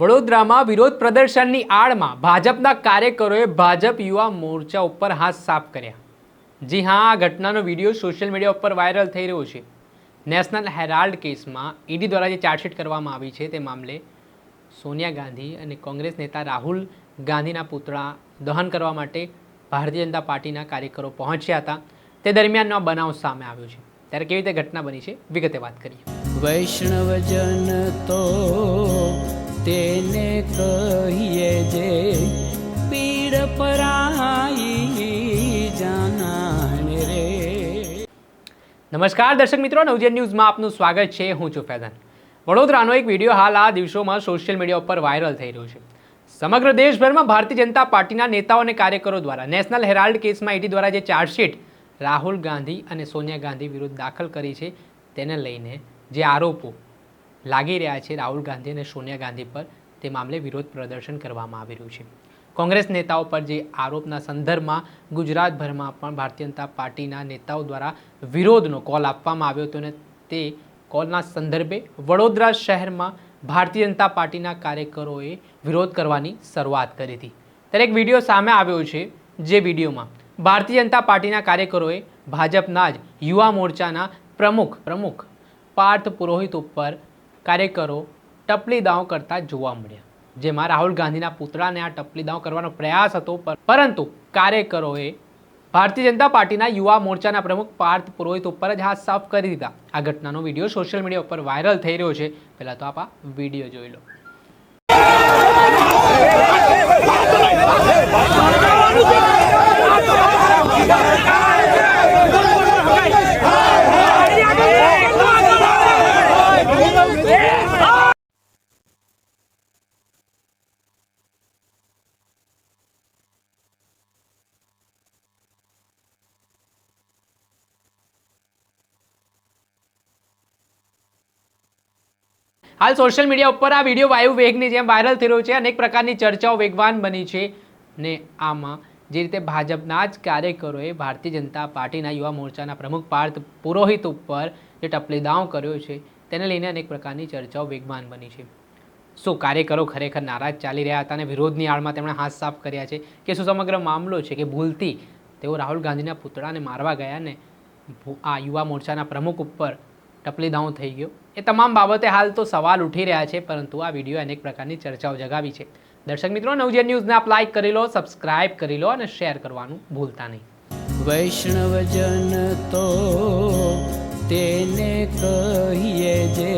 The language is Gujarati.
વડોદરામાં વિરોધ પ્રદર્શનની આડમાં ભાજપના કાર્યકરોએ ભાજપ યુવા મોરચા ઉપર હાથ સાફ કર્યા. જી હા, આ ઘટનાનો વીડિયો સોશિયલ મીડિયા ઉપર વાયરલ થઈ રહ્યો છે. નેશનલ હેરાલ્ડ કેસમાં ઈડી દ્વારા જે ચાર્જશીટ કરવામાં આવી છે તે મામલે સોનિયા ગાંધી અને કોંગ્રેસ નેતા રાહુલ ગાંધીના પુતળા દહન કરવા માટે ભારતીય જનતા પાર્ટીના કાર્યકરો પહોંચ્યા હતા. તે દરમિયાનનો બનાવ સામે આવ્યો છે. ત્યારે કેવી રીતે ઘટના બની છે? વિગતે વાત કરીએ. વૈષ્ણવજન તો કહીએ જે પીડ પરાઈ જાનાને રે. નમસ્કાર દર્શક મિત્રો નવજન ન્યૂઝમાં આપનું સ્વાગત છે. હું છું ફૈઝાન. વડોદરાનો એક વીડિયો હાલ આ દિવસોમાં સોશિયલ મીડિયા ઉપર વાયરલ થઈ રહ્યો છે. સમગ્ર દેશભરમાં ભારતીય જનતા પાર્ટીના નેતાઓ અને કાર્યકરો દ્વારા નેશનલ હેરાલ્ડ કેસમાં ઈડી દ્વારા જે ચાર્જશીટ રાહુલ ગાંધી અને સોનિયા ગાંધી વિરુદ્ધ દાખલ કરી છે, તેને લઈને જે આરોપો લાગી રહ્યા છે રાહુલ ગાંધી અને સોનિયા ગાંધી પર તે મામલે વિરોધ પ્રદર્શન કરવામાં આવી રહ્યું છે. કોંગ્રેસ નેતાઓ પર જે આરોપના સંદર્ભમાં ગુજરાતભરમાં પણ ભારતીય જનતા પાર્ટીના નેતાઓ દ્વારા વિરોધનો કોલ આપવામાં આવ્યો હતો અને તે કોલના સંદર્ભે વડોદરા શહેરમાં ભારતીય જનતા પાર્ટીના કાર્યકરોએ વિરોધ કરવાની શરૂઆત કરી હતી. ત્યારે એક વીડિયો સામે આવ્યો છે, જે વિડીયોમાં ભારતીય જનતા પાર્ટીના કાર્યકરોએ ભાજપના જ યુવા મોરચાના પ્રમુખ પ્રમુખ પાર્થ પુરોહિત ઉપર કાર્યકરો ટપલી દાવ કરતા જોવા મળ્યા, જેમાં રાહુલ ગાંધીના પુતળાને આ ટપલી દાવ કરવાનો પ્રયાસ હતો. પર- પરંતુ કાર્યકરોએ ભારતીય જનતા પાર્ટીના યુવા મોરચાના પ્રમુખ પાર્થ પુરોહિત ઉપર જ હાથ સાફ કરી દીધા. આ ઘટનાનો વીડિયો સોશિયલ મીડિયા ઉપર વાયરલ થઈ રહ્યો છે. પહેલા તો આપ આ વીડિયો જોઈ લો. હાલ સોશિયલ મીડિયા ઉપર આ વીડિયો વાયુ વેગની જેમ વાયરલ થઈ રહ્યો છે. અનેક પ્રકારની ચર્ચાઓ વેગવાન બની છે. ને આમાં જે રીતે ભાજપના જ કાર્યકરોએ ભારતીય જનતા પાર્ટીના યુવા મોરચાના પ્રમુખ પાર્થ પુરોહિત ઉપર જે ટપલી દાવ કર્યો છે, તેને લઈને અનેક પ્રકારની ચર્ચાઓ વેગવાન બની છે. શું કાર્યકરો ખરેખર નારાજ ચાલી રહ્યા હતા અને વિરોધની આડમાં તેમણે હાથ સાફ કર્યા છે? કે શું સમગ્ર મામલો છે કે ભૂલથી તેઓ રાહુલ ગાંધીના પુતળાને મારવા ગયા ને આ યુવા મોરચાના પ્રમુખ ઉપર ટપલી દાઉં થઈ ગયો. એ તમામ બાબતે હાલ તો સવાલ ઉઠી રહ્યા છે, પરંતુ આ વીડિયો અનેક પ્રકારની ચર્ચાઓ જગાવી છે. દર્શક મિત્રો નવજે ન્યૂઝને આપ લાઈક કરી લો સબસ્ક્રાઇબ કરી લો અને શેર કરવાનું ભૂલતા નહીં. વૈષ્ણવજન તો તેને કહીએ જે